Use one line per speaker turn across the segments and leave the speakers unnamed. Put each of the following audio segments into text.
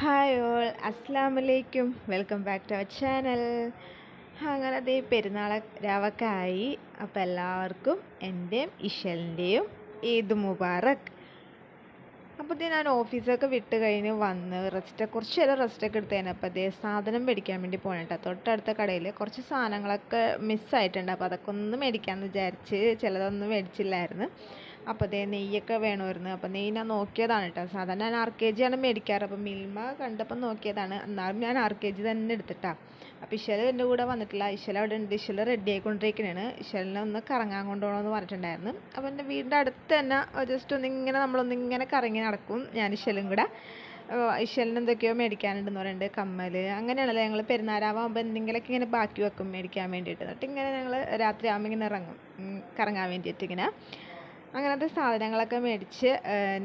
Hi all അസ്സാം വലൈക്കും welcome back to our channel അങ്ങനെ അതേ പെരുന്നാൾ രാവൊക്കെ ആയി അപ്പോൾ എല്ലാവർക്കും എന്റെയും ഇഷലിന്റെയും ഈദ് മുബാറക്. അപ്പോൾ ഞാൻ ഓഫീസൊക്കെ വിട്ട് കഴിഞ്ഞ് വന്ന് റെസ്റ്റ് കുറച്ച് നേരം റെസ്റ്റൊക്കെ എടുത്തതിന് അപ്പോൾ അതേ സാധനം മേടിക്കാൻ വേണ്ടി പോകണം കേട്ടോ തൊട്ടടുത്ത കടയിൽ കുറച്ച് സാധനങ്ങളൊക്കെ മിസ്സായിട്ടുണ്ട് അപ്പോൾ അതൊക്കെ ഒന്ന് മേടിക്കാമെന്ന് വിചാരിച്ച് ചിലതൊന്നും മേടിച്ചില്ലായിരുന്നു. അപ്പോൾ അതേ നെയ്യൊക്കെ വേണമായിരുന്നു. അപ്പോൾ നെയ്യ് ഞാൻ നോക്കിയതാണ് കേട്ടോ. സാധാരണ ഞാൻ ആർ കെ ജി ആണ് മേടിക്കാറ്. അപ്പോൾ മിൽമ കണ്ടപ്പോൾ നോക്കിയതാണ്. എന്നാലും ഞാൻ ആർ കെ ജി തന്നെ എടുത്തിട്ടാണ് അപ്പോൾ ഇശ്വല എന്റെ കൂടെ വന്നിട്ടില്ല. ഇശ്വല അവിടെ ഉണ്ട്. ഇശ്വല റെഡി ആയിക്കൊണ്ടിരിക്കണേണ്. ഇശ്വലിനെ ഒന്ന് കറങ്ങാൻ കൊണ്ടുപോകണമെന്ന് പറഞ്ഞിട്ടുണ്ടായിരുന്നു. അപ്പോൾ എന്റെ വീടിന്റെ അടുത്ത് തന്നെ ജസ്റ്റ് ഒന്ന് ഇങ്ങനെ നമ്മളൊന്ന് ഇങ്ങനെ കറങ്ങി നടക്കും. ഞാൻ ഇശ്വലും കൂടെ. ഇശ്വലിന് എന്തൊക്കെയോ മേടിക്കാനുണ്ടെന്ന് പറയുന്നുണ്ട്. കമ്മൽ. അങ്ങനെയാണല്ലോ ഞങ്ങൾ പെരുന്നാരാവുമ്പോൾ എന്തെങ്കിലുമൊക്കെ ഇങ്ങനെ ബാക്കി വെക്കും മേടിക്കാൻ വേണ്ടിയിട്ട്. എന്നിട്ട് ഇങ്ങനെ ഞങ്ങൾ രാത്രി ആകുമ്പോൾ ഇങ്ങനെ ഇറങ്ങും. കറങ്ങാൻ വേണ്ടിയിട്ട് ഇങ്ങനെ. അങ്ങനത്തെ സാധനങ്ങളൊക്കെ മേടിച്ച്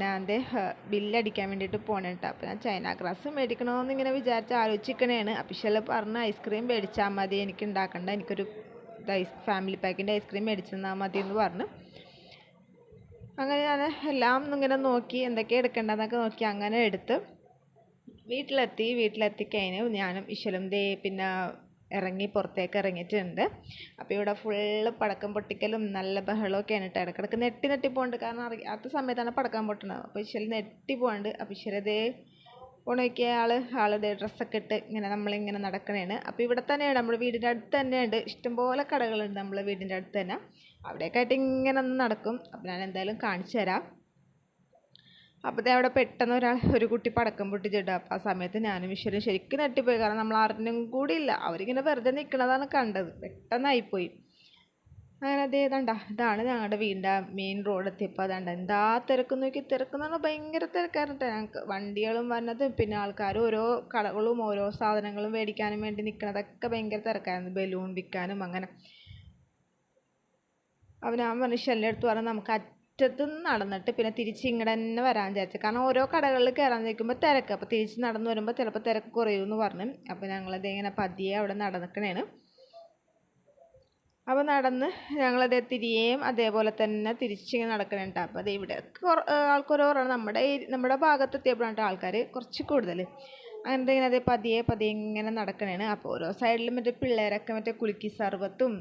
ഞാൻ എന്റെ ബില്ലടിക്കാൻ വേണ്ടിയിട്ട് പോകണം കേട്ടോ അപ്പോൾ ഞാൻ ചൈന ഗ്രാസ് മേടിക്കണമെന്ന് ഇങ്ങനെ വിചാരിച്ച് ആലോചിക്കണേണ്. അഫീഷ്യൽ പറഞ്ഞ ഐസ്ക്രീം മേടിച്ചാൽ മതി എനിക്ക് ഉണ്ടാക്കണ്ട എനിക്കൊരു ഐസ് ഫാമിലി പാക്കിന്റെ ഐസ്ക്രീം മേടിച്ചു തന്നാൽ മതി എന്ന് പറഞ്ഞു. അങ്ങനെ ഞാൻ എല്ലാം ഇങ്ങനെ നോക്കി എന്തൊക്കെ എടുക്കേണ്ടതെന്നൊക്കെ നോക്കി അങ്ങനെ എടുത്ത് വീട്ടിലെത്തി. വീട്ടിലെത്തി കഴിഞ്ഞ് ഞാനും ഇശലും ദേ പിന്നെ ഇറങ്ങി പുറത്തേക്ക് ഇറങ്ങിയിട്ടുണ്ട്. അപ്പോൾ ഇവിടെ ഫുള്ള് പടക്കം പൊട്ടിക്കലും നല്ല ബഹളമൊക്കെയാണ് കേട്ടോ ഇടക്കിടക്ക് നെട്ടി നെട്ടി പോകുന്നുണ്ട് കാരണം അറിയാത്ത സമയത്താണ് പടക്കം പൊട്ടുന്നത് അപ്പോൾ ഇശ്വരി നെട്ടി പോകുന്നുണ്ട് അപ്പോൾ ഇശ്വരതേ പോണോക്കിയ ആൾ ആളുടെ ഡ്രസ്സൊക്കെ ഇട്ട് ഇങ്ങനെ നമ്മളിങ്ങനെ നടക്കണേണ്. അപ്പോൾ ഇവിടെ തന്നെയാണ്. നമ്മുടെ വീടിന്റെ അടുത്ത് തന്നെയുണ്ട്. ഇഷ്ടംപോലെ കടകളുണ്ട് നമ്മളെ വീടിന്റെ അടുത്ത് തന്നെ. അവിടേക്കായിട്ട് ഇങ്ങനെ ഒന്ന് നടക്കും. അപ്പോൾ ഞാൻ എന്തായാലും കാണിച്ചു തരാം. അപ്പോൾ അവിടെ പെട്ടെന്ന് ഒരാൾ ഒരു കുട്ടി പടക്കം പൊട്ടിച്ചിട്ട് അപ്പോൾ ആ സമയത്ത് ഞാനും ഈശ്വരൻ ശരിക്കും നെട്ടിപ്പോയി കാരണം നമ്മൾ ആരുടെയും കൂടി ഇല്ല. അവരിങ്ങനെ വെറുതെ നിൽക്കണതാണ് കണ്ടത്. പെട്ടെന്നായിപ്പോയി. അങ്ങനെ അതേ ഇതണ്ട. ഇതാണ് ഞങ്ങളുടെ വീടിന്റെ മെയിൻ റോഡ് എത്തിയപ്പോൾ അതണ്ട എന്താ തിരക്ക് നോക്കി. തിരക്കെന്ന് പറഞ്ഞാൽ ഭയങ്കര തിരക്കായിരുന്നു ഞങ്ങൾക്ക് വണ്ടികളും വന്നത് പിന്നെ ആൾക്കാർ ഓരോ കടകളും ഓരോ സാധനങ്ങളും മേടിക്കാനും വേണ്ടി നിൽക്കുന്നതൊക്കെ ഭയങ്കര തിരക്കായിരുന്നു. ബലൂൺ വിൽക്കാനും അങ്ങനെ. അവൻ ആ മനുഷ്യന്റെ അടുത്ത് പറഞ്ഞാൽ നമുക്ക് അറ്റത്ത് നടന്നിട്ട് പിന്നെ തിരിച്ച് ഇങ്ങോട്ട് തന്നെ വരാൻ വിചാരിച്ചു. കാരണം ഓരോ കടകളിൽ കയറാൻ നിൽക്കുമ്പോൾ തിരക്ക്. അപ്പോൾ തിരിച്ച് നടന്നു വരുമ്പോൾ ചിലപ്പോൾ തിരക്ക് കുറയുമെന്ന് പറഞ്ഞു. അപ്പോൾ ഞങ്ങളത് ഇങ്ങനെ പതിയെ അവിടെ നടന്നിക്കണേണ്. അപ്പോൾ നടന്ന് ഞങ്ങളത് തിരിയേയും അതേപോലെ തന്നെ തിരിച്ചിങ്ങനെ നടക്കണുണ്ട് അപ്പോൾ അത് ഇവിടെ ആൾക്കാരോറാണ് നമ്മുടെ നമ്മുടെ ഭാഗത്ത് എത്തിയപ്പോഴാണ് ആൾക്കാർ കുറച്ച് കൂടുതൽ അങ്ങനത്തെ ഇങ്ങനെ അതേ പതിയെ പതിയെ ഇങ്ങനെ നടക്കണേണ്. അപ്പോൾ ഓരോ സൈഡിലും മറ്റേ പിള്ളേരൊക്കെ മറ്റേ കുലുക്കി സർവത്തും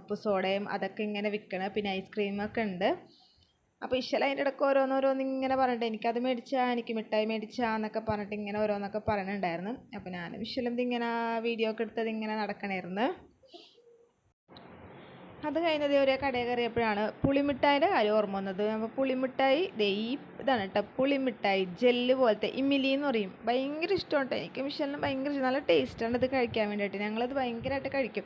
ഉപ്പ് സോഡയും അതൊക്കെ ഇങ്ങനെ വിൽക്കണം പിന്നെ ഐസ്ക്രീമൊക്കെ ഉണ്ട് അപ്പോൾ ഇഷല അതിന്റെ ഇടയ്ക്ക് ഓരോന്നോരോന്ന് ഇങ്ങനെ പറഞ്ഞിട്ട് എനിക്കത് മേടിച്ചാ എനിക്ക് മിഠായി മേടിച്ചാ എന്നൊക്കെ പറഞ്ഞിട്ട് ഇങ്ങനെ ഓരോന്നൊക്കെ പറയുന്നുണ്ടായിരുന്നു അപ്പോൾ ഞാനും ഇഷലും ഇങ്ങനെ വീഡിയോ ഒക്കെ എടുത്തത് ഇങ്ങനെ നടക്കണമായിരുന്നു അത് കഴിഞ്ഞത് ഒരു കടയിൽ കയറിയപ്പോഴാണ് പുളിമിഠായിന്റെ കാര്യം ഓർമ്മ വന്നത്. അപ്പോൾ പുളിമിഠായി ദേ ഈ ഇതാണ് കേട്ടോ പുളിമിഠായി ജെല്ല് പോലത്തെ ഇമിലി എന്ന് പറയും. ഭയങ്കര ഇഷ്ടമാണ് എനിക്ക് മിഷലിന് ഭയങ്കര ഇഷ്ടം. നല്ല ടേസ്റ്റാണ് ഇത് കഴിക്കാൻ വേണ്ടിയിട്ട്. ഞങ്ങളത് ഭയങ്കരമായിട്ട് കഴിക്കും.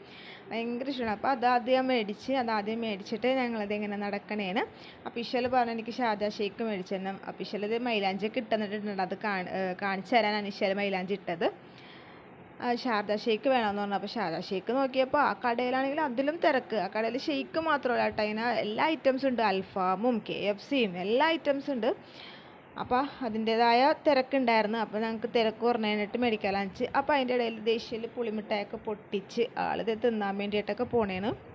ഭയങ്കര ഇഷ്ടമാണ്. അപ്പോൾ അത് ആദ്യം മേടിച്ച് അത് ആദ്യം മേടിച്ചിട്ട് ഞങ്ങളത് ഇങ്ങനെ നടക്കണേന്. അപ്പോൾ ഇഷൽ പറഞ്ഞു എനിക്ക് ഷാജാ ഷേക്ക് മേടിച്ചു തന്നെ അപ്പോൾ ഇഷൽ മൈലാഞ്ചി അത് അത് കാണിച്ചു തരാനാണ് ഇഷൽ മൈലാഞ്ചി ഇട്ടത്. ശാരദ ഷേക്ക് വേണമെന്ന് പറഞ്ഞു. അപ്പോൾ ശാരദ ഷേക്ക് നോക്കിയപ്പോൾ ആ കടയിലാണെങ്കിൽ അതിലും തിരക്ക്. ആ കടയിൽ ഷേക്ക് മാത്രമല്ല കേട്ടോ. അതിന് എല്ലാ ഐറ്റംസും ഉണ്ട്. അൽഫാമും കെ എഫ് സിയും എല്ലാ ഐറ്റംസും ഉണ്ട്. അപ്പോൾ അതിന്റേതായ തിരക്കുണ്ടായിരുന്നു. അപ്പോൾ ഞങ്ങൾക്ക് തിരക്ക് കുറഞ്ഞിട്ട് കഴിഞ്ഞിട്ട് അഞ്ച് അപ്പോൾ അതിന്റെ ഇടയിൽ ദേശീയയിൽ പുളിമിഠായൊക്കെ പൊട്ടിച്ച് ആളിത് തിന്നാൻ വേണ്ടിയിട്ടൊക്കെ പോണേന്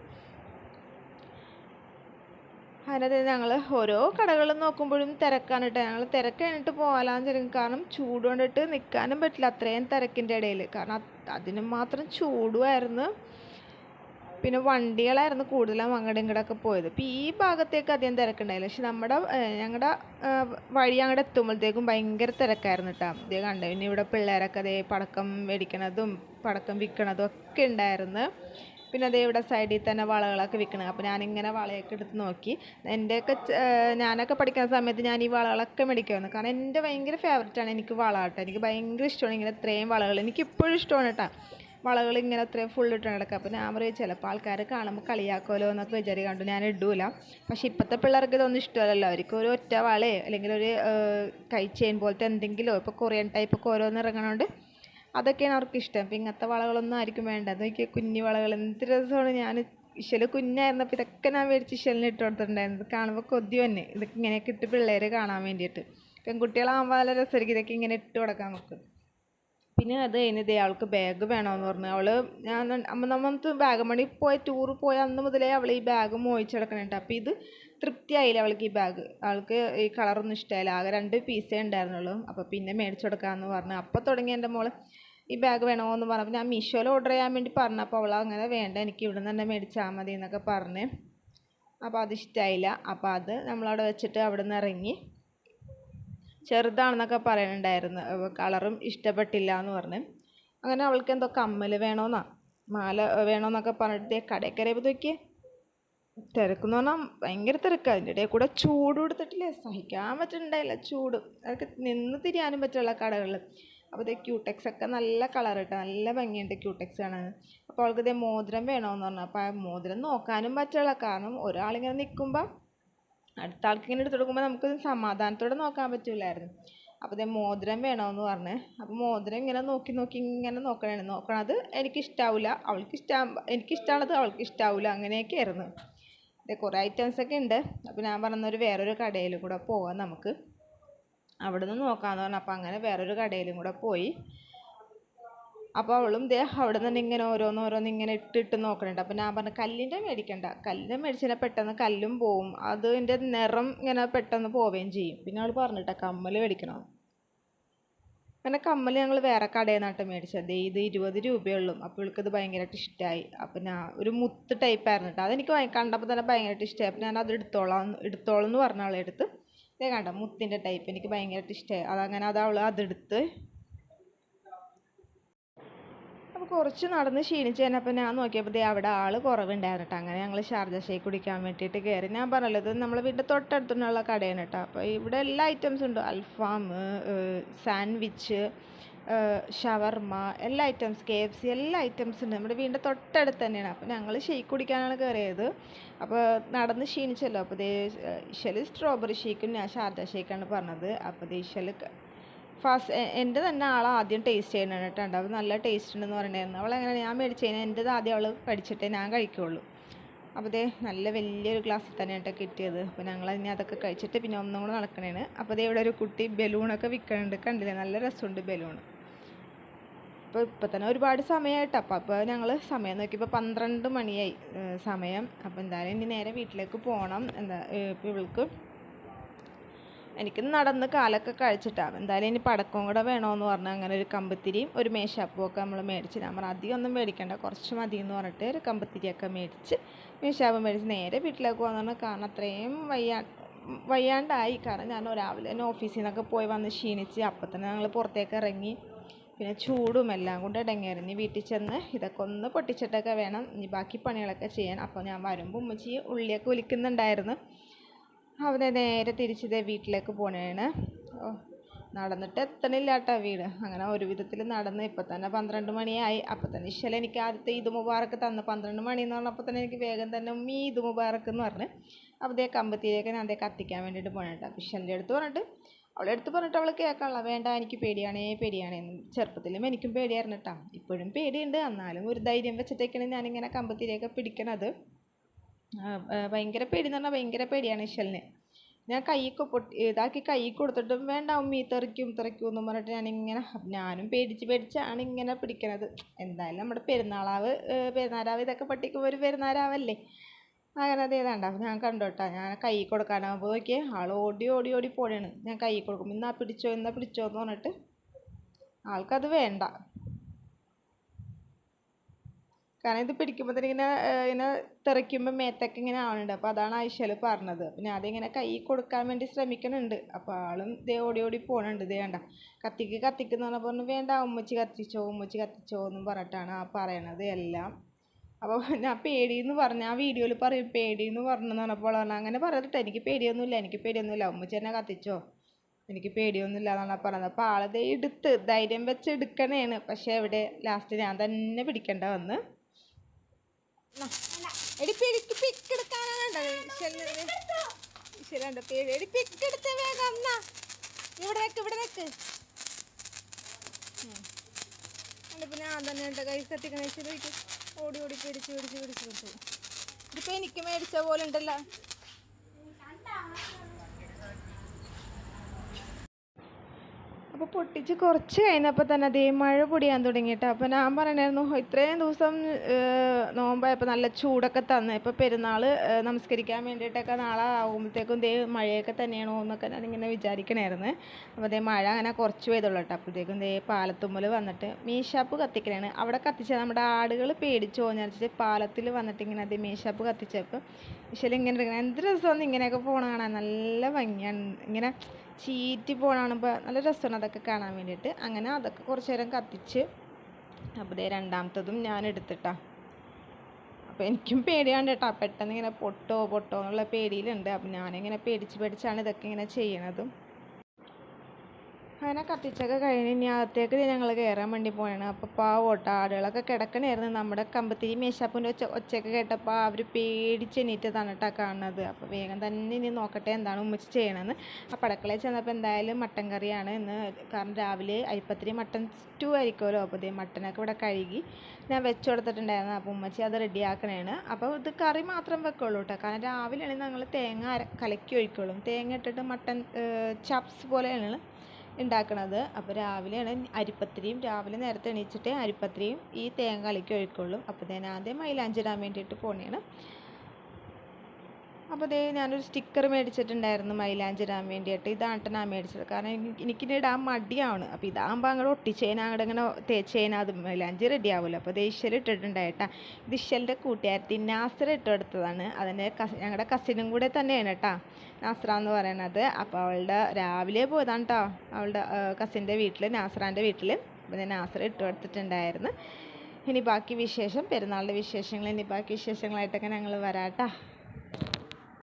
അതിനകത്ത് ഞങ്ങൾ ഓരോ കടകളും നോക്കുമ്പോഴും തിരക്കാണ് കേട്ടോ ഞങ്ങൾ തിരക്ക് കഴിഞ്ഞിട്ട് പോകാലാന്ന് വിചാരിക്കും കാരണം ചൂട് കൊണ്ടിട്ട് നിൽക്കാനും പറ്റില്ല അത്രയും തിരക്കിന്റെ ഇടയിൽ കാരണം അതിന് മാത്രം ചൂടുമായിരുന്നു. പിന്നെ വണ്ടികളായിരുന്നു കൂടുതലും അങ്ങോട്ടും ഇങ്ങോട്ടൊക്കെ പോയത്. അപ്പോൾ ഈ ഭാഗത്തേക്ക് അധികം തിരക്കുണ്ടായില്ല. പക്ഷെ നമ്മുടെ ഞങ്ങളുടെ വഴി അങ്ങോട്ട് എത്തുമ്പോഴത്തേക്കും ഭയങ്കര തിരക്കായിരുന്നു കേട്ടോ ഇതേ കണ്ടു? പിന്നെ ഇവിടെ പിള്ളേരൊക്കെ അതേ പടക്കം മേടിക്കണതും പടക്കം വിൽക്കണതും ഒക്കെ ഉണ്ടായിരുന്നു. പിന്നെ അതേ ഇവിടെ സൈഡിൽ തന്നെ വളകളൊക്കെ വിൽക്കണം. അപ്പോൾ ഞാനിങ്ങനെ വളയൊക്കെ എടുത്ത് നോക്കി. എന്റെയൊക്കെ ഞാനൊക്കെ പഠിക്കുന്ന സമയത്ത് ഞാൻ ഈ വളകളൊക്കെ മേടിക്കുമായിരുന്നു. കാരണം എന്റെ ഭയങ്കര ഫേവററ്റാണ് എനിക്ക് വള കേട്ടോ. എനിക്ക് ഭയങ്കര ഇഷ്ടമാണ് ഇങ്ങനെ ഇത്രയും വളകൾ. എനിക്ക് ഇപ്പോഴും ഇഷ്ടമാണ് കേട്ടോ വളകൾ ഇങ്ങനെ അത്രയും ഫുൾ ഇട്ട് നടക്കുക അപ്പോൾ ഞാൻ പറയും ചിലപ്പോൾ ആൾക്കാർ കാണുമ്പോൾ കളിയാക്കുമല്ലോ എന്നൊക്കെ വിചാരി കണ്ടു ഞാൻ ഇടൂല. പക്ഷേ ഇപ്പോഴത്തെ പിള്ളേർക്ക് ഇതൊന്നും ഇഷ്ടമല്ലല്ലോ. അവർക്ക് ഒരു ഒറ്റ വളയോ അല്ലെങ്കിൽ ഒരു കൈ ചെയിൻ പോലത്തെ എന്തെങ്കിലോ ഇപ്പോൾ കൊറിയൻ ടൈപ്പൊക്കെ ഓരോന്ന് ഇറങ്ങണോണ്ട് അതൊക്കെയാണ് അവർക്ക് ഇഷ്ടം അപ്പം ഇങ്ങനത്തെ വളകളൊന്നും ആയിരിക്കും വേണ്ട. നോക്കിയ കുഞ്ഞു വളകൾ എന്ത് രസമാണ് ഞാൻ ഇശൽ കുഞ്ഞായിരുന്നപ്പോൾ ഇതൊക്കെ ഞാൻ മേടിച്ച് ഇശലിന് ഇട്ട് കൊടുത്തിട്ടുണ്ടായിരുന്നു. കാണുമ്പോൾ കൊതി തന്നെ ഇതൊക്കെ ഇങ്ങനെയൊക്കെ ഇട്ട് പിള്ളേർ കാണാൻ വേണ്ടിയിട്ട്. പെൺകുട്ടികളാകുമ്പോൾ നല്ല രസമായിരിക്കും. ഇതൊക്കെ ഇങ്ങനെ ഇട്ട് കൊടുക്കാൻ നോക്കും പിന്നെ അത് കഴിഞ്ഞത് അവൾക്ക് ബാഗ് വേണമെന്ന് പറഞ്ഞു. അവൾ ഞാൻ നമ്മൾക്ക് വാഗമണി പോയ ടൂർ പോയ അന്ന് മുതലേ അവൾ ഈ ബാഗ് മോഹിച്ചെടുക്കണുണ്ട് അപ്പോൾ ഇത് തൃപ്തിയായില്ല അവൾക്ക് ഈ ബാഗ് അവൾക്ക് ഈ കളറൊന്നും ഇഷ്ടമായില്ല ആകെ രണ്ട് പീസേ ഉണ്ടായിരുന്നുള്ളൂ. അപ്പോൾ പിന്നെ മേടിച്ചു കൊടുക്കാമെന്ന് പറഞ്ഞു. അപ്പോൾ തുടങ്ങി എന്റെ മോൾ ഈ ബാഗ് വേണമെന്ന് പറഞ്ഞു പറഞ്ഞപ്പോൾ ഞാൻ മീഷോയിൽ ഓർഡർ ചെയ്യാൻ വേണ്ടി പറഞ്ഞു. അപ്പോൾ അവൾ അങ്ങനെ വേണ്ട എനിക്ക് ഇവിടെ നിന്ന് തന്നെ മേടിച്ചാൽ മതി എന്നൊക്കെ പറഞ്ഞ്. അപ്പോൾ അത് ഇഷ്ടമായില്ല അപ്പോൾ അത് നമ്മളവിടെ വെച്ചിട്ട് അവിടെ നിന്ന് ഇറങ്ങി. ചെറുതാണെന്നൊക്കെ പറയുന്നുണ്ടായിരുന്നു കളറും ഇഷ്ടപ്പെട്ടില്ല എന്ന് പറഞ്ഞ്. അങ്ങനെ അവൾക്ക് എന്തോ കമ്മൽ വേണമെന്നാ മാല വേണമെന്നൊക്കെ പറഞ്ഞിട്ട് കടയിൽ കയറിയപ്പോഴത്തേക്ക് തിരക്കെന്ന് പറഞ്ഞാൽ ഭയങ്കര തിരക്കാണ് അതിന്റെ ഇടയിൽ കൂടെ ചൂട് കൊടുത്തിട്ടില്ലേ? സഹിക്കാൻ പറ്റുന്നുണ്ടായില്ല ചൂട്. അതൊക്കെ നിന്ന് തിരിയാനും പറ്റുള്ള കടകളിൽ. അപ്പോൾ ഇതേ ക്യൂടെക്സ് ഒക്കെ നല്ല കളർ കേട്ടോ നല്ല ഭംഗിയുണ്ട് ക്യൂടെക്സ് കാണാൻ. അപ്പോൾ അവൾക്ക് ഇതേ മോതിരം വേണമെന്ന് പറഞ്ഞു. അപ്പോൾ ആ മോതിരം നോക്കാനും പറ്റുള്ള കാരണം ഒരാളിങ്ങനെ നിൽക്കുമ്പോൾ അടുത്ത ആൾക്ക് ഇങ്ങനെ എടുത്ത് കൊടുക്കുമ്പോൾ നമുക്ക് സമാധാനത്തോടെ നോക്കാൻ പറ്റില്ലായിരുന്നു അപ്പോൾ ഇതേ മോതിരം വേണമെന്ന് പറഞ്ഞ്. അപ്പോൾ മോതിരം ഇങ്ങനെ നോക്കി നോക്കി ഇങ്ങനെ നോക്കണേ നോക്കണത് എനിക്കിഷ്ടാവില്ല അവൾക്ക് ഇഷ്ടം എനിക്ക് ഇഷ്ടമാണത് അവൾക്ക് ഇഷ്ടാവില്ല അങ്ങനെയൊക്കെ ആയിരുന്നു കുറേ ഐറ്റംസ് ഒക്കെ ഉണ്ട് അപ്പോൾ ഞാൻ പറഞ്ഞൊരു വേറൊരു കടയിൽ കൂടെ പോവാം നമുക്ക്. അവിടെ നിന്ന് നോക്കാമെന്ന് പറഞ്ഞു. അപ്പോൾ അങ്ങനെ വേറൊരു കടയിലും കൂടെ പോയി. അപ്പോൾ അവളും ദേ അവിടെ നിന്ന് ഇങ്ങനെ ഓരോന്നോരോന്ന് ഓരോന്ന് ഇങ്ങനെ ഇട്ടിട്ട് നോക്കണുണ്ട്. അപ്പോൾ ഞാൻ പറഞ്ഞു കല്ലിന്റെ മേടിക്കണ്ട. കല്ലിന്റെ മേടിച്ചാൽ പെട്ടെന്ന് കല്ലും പോവും. അതിന്റെ നിറം ഇങ്ങനെ പെട്ടെന്ന് പോവുകയും ചെയ്യും. പിന്നെ അവൾ പറഞ്ഞിട്ടാ കമ്മൽ മേടിക്കണം. അങ്ങനെ കമ്മൽ ഞങ്ങൾ വേറെ കടയിൽ നിന്നാട്ട് മേടിച്ചത് ഇത് ഇരുപത് രൂപയുള്ളൂ. അപ്പോൾ ഇവൾക്കത് ഭയങ്കരമായിട്ട് ഇഷ്ടമായി അപ്പോൾ ഞാൻ ഒരു മുത്ത് ടൈപ്പ് ആയിരുന്നു കേട്ടോ അതെനിക്ക് കണ്ടപ്പോൾ തന്നെ ഭയങ്കരമായിട്ട് ഇഷ്ടമായി അപ്പോൾ ഞാൻ അത് എടുത്തോളാം എടുത്തോളെന്ന് പറഞ്ഞ ആളെടുത്ത് ഇതേ കണ്ട മുത്തിന്റെ ടൈപ്പ് എനിക്ക് ഭയങ്കരമായിട്ട് ഇഷ്ടമായി അതങ്ങനെ അത് അവൾ അതെടുത്ത് കുറച്ച് നടന്ന് ക്ഷീണിച്ച് കഴിഞ്ഞപ്പോൾ ഞാൻ നോക്കിയപ്പോഴത്തേ അവിടെ ആൾ കുറവുണ്ടായിരുന്നു കേട്ടോ അങ്ങനെ ഞങ്ങൾ ഷാർജ ഷേക്ക് കുടിക്കാൻ വേണ്ടിയിട്ട് കയറി ഞാൻ പറഞ്ഞല്ലോ ഇത് നമ്മളെ വീടിന്റെ തൊട്ടടുത്തുള്ള കടയാണ് കേട്ടോ. അപ്പോൾ ഇവിടെ എല്ലാ ഐറ്റംസും ഉണ്ട്. അൽഫാം സാൻഡ്വിച്ച് ഷവർമ എല്ലാ ഐറ്റംസ് കെ എഫ് സി എല്ലാ ഐറ്റംസും ഉണ്ട്. നമ്മുടെ വീടിന്റെ തൊട്ടടുത്ത് തന്നെയാണ്. അപ്പോൾ ഞങ്ങൾ ഷേക്ക് കുടിക്കാനാണ് കയറിയത് അപ്പോൾ നടന്ന് ക്ഷീണിച്ചല്ലോ. അപ്പോൾ ദേ ഇഷൽ സ്ട്രോബെറി ഷേക്കും ഞാൻ ഷാർജ ഷേക്കാണ് പറഞ്ഞത്. അപ്പോൾ ദേ ഇഷൽ ഫസ്റ്റ് എന്റെ തന്നെ ആൾ ആദ്യം ടേസ്റ്റ് ചെയ്യണം കേട്ടോ. അപ്പോൾ നല്ല ടേസ്റ്റ് ഉണ്ടെന്ന് പറയണായിരുന്നു അവൾ ഞാൻ മേടിച്ച് കഴിഞ്ഞാൽ എന്റെത് ആദ്യം അവൾ കഴിച്ചിട്ടേ ഞാൻ കഴിക്കുള്ളൂ. അപ്പോൾ അതേ നല്ല വലിയൊരു ഗ്ലാസ്സിൽ തന്നെ കേട്ടോ കിട്ടിയത്. അപ്പോൾ ഞങ്ങൾ ഇനി അതൊക്കെ കഴിച്ചിട്ട് പിന്നെ ഒന്നും കൂടെ നടക്കണേന്. അപ്പോൾ ദേ ഇവിടെ ഒരു കുട്ടി ബലൂണൊക്കെ വിൽക്കണുണ്ട് കണ്ടില്ലേ? നല്ല രസമുണ്ട് ബലൂൺ. അപ്പോൾ ഇപ്പോൾ തന്നെ ഒരുപാട് സമയമായിട്ട് അപ്പോൾ അപ്പോൾ ഞങ്ങൾ സമയം നോക്കിയപ്പോൾ പന്ത്രണ്ട് മണിയായി സമയം. അപ്പോൾ എന്തായാലും ഇനി നേരെ വീട്ടിലേക്ക് പോകണം എന്താ ഇപ്പോൾ ഇവൾക്ക് എനിക്ക് നടന്ന് കാലൊക്കെ കഴിച്ചിട്ടാണ് എന്തായാലും ഇനി പടക്കം കൂടെ വേണമെന്ന് പറഞ്ഞാൽ അങ്ങനെ ഒരു കമ്പത്തിരിയും ഒരു മേശാപ്പും ഒക്കെ നമ്മൾ മേടിച്ച്. നമ്മൾ അധികം ഒന്നും മേടിക്കണ്ട കുറച്ച് മതി എന്ന് പറഞ്ഞിട്ട് ഒരു കമ്പത്തിരിയൊക്കെ മേടിച്ച് മേശാപ്പ് മേടിച്ച് നേരെ വീട്ടിലേക്ക് പോകുന്നതാണ് കാരണം അത്രയും വയ്യാ വയ്യാണ്ടായി. കാരണം ഞാൻ രാവിലെ തന്നെ ഓഫീസിൽ നിന്നൊക്കെ പോയി വന്ന് ക്ഷീണിച്ച് അപ്പം തന്നെ ഞങ്ങൾ പുറത്തേക്ക് ഇറങ്ങി. പിന്നെ ചൂടും എല്ലാം കൊണ്ട് ഇടങ്ങേറിഞ്ഞ് വീട്ടിൽ ചെന്ന് ഇതൊക്കെ ഒന്ന് പൊട്ടിച്ചിട്ടൊക്കെ വേണം. ഇനി ബാക്കി പണികളൊക്കെ ചെയ്യാൻ. അപ്പോൾ ഞാൻ വരുമ്പോൾ ഉമ്മച്ചി ഉള്ളിയൊക്കെ ഒലിക്കുന്നുണ്ടായിരുന്നു അവനെ നേരെ തിരിച്ചതേ വീട്ടിലേക്ക് പോണേണ്. നടന്നിട്ട് എത്തണില്ല കേട്ടോ വീട്. അങ്ങനെ ഒരു വിധത്തിൽ നടന്ന് ഇപ്പം തന്നെ പന്ത്രണ്ട് മണിയായി. അപ്പം തന്നെ ഇശല എനിക്ക് ആദ്യത്തെ ഈദ് മുബാറക്ക് തന്ന്. പന്ത്രണ്ട് മണി എന്ന് പറഞ്ഞപ്പോൾ തന്നെ എനിക്ക് വേഗം തന്നെ ഉമ്മി ഈദ് മുബാറക്ക് എന്ന് പറഞ്ഞ് അവിടെ കമ്പത്തിയിലേക്ക് ഞാൻ അതേ കത്തിക്കാൻ വേണ്ടിയിട്ട് പോകണം കേട്ടോ ഇശലിന്റെ അടുത്ത് പറഞ്ഞിട്ട് അവളെ അടുത്ത് പറഞ്ഞിട്ട് അവൾ കേൾക്കാനുള്ള വേണ്ട എനിക്ക് പേടിയാണേ പേടിയാണേ ചെറുപ്പത്തിലും എനിക്കും പേടിയായിരുന്നു കേട്ടോ ഇപ്പോഴും പേടിയുണ്ട്. എന്നാലും ഒരു ധൈര്യം വെച്ചിട്ടേക്കാണ് ഞാനിങ്ങനെ കമ്പത്തിയിലേക്ക് പിടിക്കണത്. ഭയങ്കര പേടി എന്ന് പറഞ്ഞാൽ ഭയങ്കര പേടിയാണ് ഇശലിന്. ഞാൻ കൈയൊക്കെ പൊട്ടി ഇതാക്കി കൈ കൊടുത്തിട്ടും വേണ്ട ഉമ്മി തെറിക്കും തെറിക്കും എന്ന് പറഞ്ഞിട്ട് ഞാനിങ്ങനെ ഞാനും പേടിച്ച് പേടിച്ചാണ് ഇങ്ങനെ പിടിക്കണത്. എന്തായാലും നമ്മുടെ പെരുന്നാളാവ് പെരുന്നാരാവ് ഇതൊക്കെ പൊട്ടിക്കുമ്പോൾ ഒരു പെരുന്നാളാവല്ലേ അങ്ങനെ അത് ഏതാണ്ട. ഞാൻ കണ്ടോട്ടാ ഞാൻ കൈ കൊടുക്കാനാകുമ്പോൾ നോക്കിയേ ആൾ ഓടി ഓടി ഓടി പോണേണ് ഞാൻ കൈ കൊടുക്കും ഇന്നാ പിടിച്ചോ ഇന്നാ പിടിച്ചോ എന്ന് പറഞ്ഞിട്ട് ആൾക്കത് വേണ്ട. കാരണം ഇത് പിടിക്കുമ്പോൾ തന്നെ ഇങ്ങനെ ഇങ്ങനെ തെറിക്കുമ്പോൾ മേത്തൊക്കെ ഇങ്ങനെ ആവുന്നുണ്ട് അപ്പോൾ അതാണ് ഐശ്വൽ പറഞ്ഞത്. പിന്നെ അതിങ്ങനെ കൈ കൊടുക്കാൻ വേണ്ടി ശ്രമിക്കുന്നുണ്ട് അപ്പോൾ ആളും ദേ ഓടി ഓടി പോകണുണ്ട് ദേ വേണ്ട കത്തിക്ക് കത്തിക്കുന്ന പറഞ്ഞപ്പോൾ പറഞ്ഞു വേണ്ട ഉമ്മച്ചി കത്തിച്ചോ ഉമ്മച്ചി കത്തിച്ചോ എന്നും പറഞ്ഞിട്ടാണ് ആ പറയണത് എല്ലാം. അപ്പോൾ ഞാൻ പേടിയെന്ന് പറഞ്ഞ ആ വീഡിയോയിൽ പറയും പേടിയെന്ന് പറഞ്ഞെന്ന് പറഞ്ഞപ്പോൾ പറഞ്ഞാൽ അങ്ങനെ പറഞ്ഞിട്ട് എനിക്ക് പേടിയൊന്നുമില്ല എനിക്ക് പേടിയൊന്നുമില്ല. ഉമ്മച്ചി എന്നെ കത്തിച്ചോ എനിക്ക് പേടിയൊന്നുമില്ല എന്നാണ് പറഞ്ഞത്. അപ്പോൾ ആളത് എടുത്ത് ധൈര്യം വെച്ച് എടുക്കണേണ്. പക്ഷേ എവിടെ ലാസ്റ്റ് ഞാൻ തന്നെ പിടിക്കേണ്ട വന്ന് എടി പേടി എടി ഇവിടെ വെക്ക് ഇവിടെ ഞാൻ തന്നെ ഉണ്ട് കൈ കത്തിക്കണ. ഓടി ഓടി പിടിച്ച് പിടിച്ച് പിടിച്ച് പിടിച്ചു. ഇതിപ്പോൾ എനിക്ക് മേടിച്ച പോലെ ഉണ്ടല്ലോ. അപ്പോൾ പൊട്ടിച്ച് കുറച്ച് കഴിഞ്ഞപ്പോൾ തന്നെ അതേ മഴ പൊടിയാൻ തുടങ്ങിയിട്ട്. അപ്പോൾ ഞാൻ പറയണായിരുന്നു "ഹോ, ഇത്രയും ദിവസം നോമ്പായപ്പോൾ നല്ല ചൂടൊക്കെ തന്നെ. ഇപ്പോൾ പെരുന്നാൾ നമസ്കരിക്കാൻ വേണ്ടിയിട്ടൊക്കെ നാളെ ആകുമ്പോഴത്തേക്കും ദേ മഴയൊക്കെ തന്നെയാണോ എന്നൊക്കെ ഞാനിങ്ങനെ വിചാരിക്കണായിരുന്നു. അപ്പോൾ ദേ മഴ അങ്ങനെ കുറച്ച് പെയ്തുള്ളൂ കേട്ടോ അപ്പോഴത്തേക്കും ദേ പാലത്തുമ്മൽ വന്നിട്ട് മീശാപ്പ് കത്തിക്കണേ അവിടെ കത്തിച്ച നമ്മുടെ ആടുകൾ പേടിച്ചു വെച്ചിട്ട് പാലത്തിൽ വന്നിട്ട് ഇങ്ങനെ അതേ മീശാപ്പ് കത്തിച്ചപ്പോൾ പക്ഷേ ഇങ്ങനെ എന്ത് രസമാണ് ഇങ്ങനെയൊക്കെ പോകണ കാണാൻ. നല്ല ഭംഗിയാണ്. ഇങ്ങനെ ചീറ്റി പോണ കാണുമ്പോൾ നല്ല രസമാണ് അതൊക്കെ കാണാൻ വേണ്ടിയിട്ട്. അങ്ങനെ അതൊക്കെ കുറച്ച് നേരം കത്തിച്ച് അപ്പോൾ ദേ രണ്ടാമത്തതും ഞാൻ എടുത്തിട്ടാ. അപ്പോൾ എനിക്കും പേടിയാണ് കേട്ടോ. പെട്ടെന്ന് ഇങ്ങനെ പൊട്ടോ പൊട്ടോ എന്നുള്ള പേടിയിലുണ്ട്. അപ്പം ഞാനിങ്ങനെ പേടിച്ച് പേടിച്ചാണ് ഇതൊക്കെ ഇങ്ങനെ ചെയ്യണതും. അങ്ങനെ കത്തിച്ചൊക്കെ കഴിഞ്ഞ് ഇനി അകത്തേക്ക് ഞങ്ങൾ കയറാൻ വേണ്ടി പോയാണ് അപ്പോൾ പാവോട്ട ആടുകളൊക്കെ കിടക്കണായിരുന്നു. നമ്മുടെ കമ്പത്തിരി മേശാപ്പൂന്റെ ഒച്ച ഒച്ചയൊക്കെ കേട്ടപ്പോൾ അവർ പേടിച്ച് എണീറ്റതാണ് കേട്ടോ കാണുന്നത്. അപ്പോൾ വേഗം തന്നെ ഇനി നോക്കട്ടെ എന്താണ് ഉമ്മച്ച് ചെയ്യണമെന്ന് അപ്പോൾ അടുക്കളയിൽ ചെന്നപ്പോൾ എന്തായാലും മട്ടൻ കറിയാണ് ഇന്ന്. കാരണം രാവിലെ അരിപ്പത്തിരി മട്ടൻ സ്റ്റൂ ആയിരിക്കുമല്ലോ അപ്പോൾ ഇതേ മട്ടനൊക്കെ ഇവിടെ കഴുകി ഞാൻ വെച്ച് കൊടുത്തിട്ടുണ്ടായിരുന്നു. അപ്പോൾ ഉമ്മച്ചി അത് റെഡിയാക്കണേണ്. അപ്പോൾ ഇത് കറി മാത്രം വെക്കുള്ളൂ കേട്ടോ കാരണം രാവിലെയാണെങ്കിൽ ഞങ്ങൾ തേങ്ങ കലക്കി ഒഴിക്കുള്ളൂ. തേങ്ങ ഇട്ടിട്ട് മട്ടൻ ചപ്സ് പോലെയാണ്. ഉണ്ടാക്കണത്. അപ്പോൾ രാവിലെയാണ് അരിപ്പത്തിരിയും രാവിലെ നേരത്തെ എണീച്ചിട്ട് അരിപ്പത്തിരിയും ഈ തേങ്ങ കലക്കി ഒഴിക്കുള്ളൂ. അപ്പോൾ ഞാൻ ആദ്യം മൈലാഞ്ചിടാൻ വേണ്ടിയിട്ട് പോണേണ്. അപ്പോൾ ദേ ഞാനൊരു സ്റ്റിക്കർ മേടിച്ചിട്ടുണ്ടായിരുന്നു മൈലാഞ്ചി ഇടാൻ വേണ്ടിയിട്ട് ഇതാണ് ഞാൻ മേടിച്ചത്. കാരണം എനിക്ക് എനിക്കിനി ഇടാൻ മടിയാണ്. അപ്പോൾ ഇതാകുമ്പോൾ അങ്ങോട്ട് ഒട്ടിച്ചേന അങ്ങോട്ട് ഇങ്ങനെ തേച്ചേന അത് മൈലാഞ്ചി റെഡി ആവുമല്ലോ അപ്പോൾ ദേഷ്യൽ ഇട്ടിട്ടുണ്ടായിട്ടാ ഇത് ഇഷലിന്റെ കൂട്ടുകാരത്തി നാസർ ഇട്ട് കൊടുത്തതാണ്. അതിന്റെ ഞങ്ങളുടെ കസിനും കൂടെ തന്നെയാണ് കേട്ടോ നാസ്ര എന്ന് പറയണത്. അപ്പോൾ അവളുടെ രാവിലെ പോയതാണ് കേട്ടോ അവളുടെ കസിന്റെ വീട്ടിൽ നാസ്രാന്റെ വീട്ടിൽ അപ്പോൾ ഞാൻ നാസർ ഇട്ട് കൊടുത്തിട്ടുണ്ടായിരുന്നു. ഇനി ബാക്കി വിശേഷം പെരുന്നാളിന്റെ വിശേഷങ്ങൾ ഇനി ബാക്കി വിശേഷങ്ങളായിട്ടൊക്കെ ഞങ്ങൾ വരാം കേട്ടോ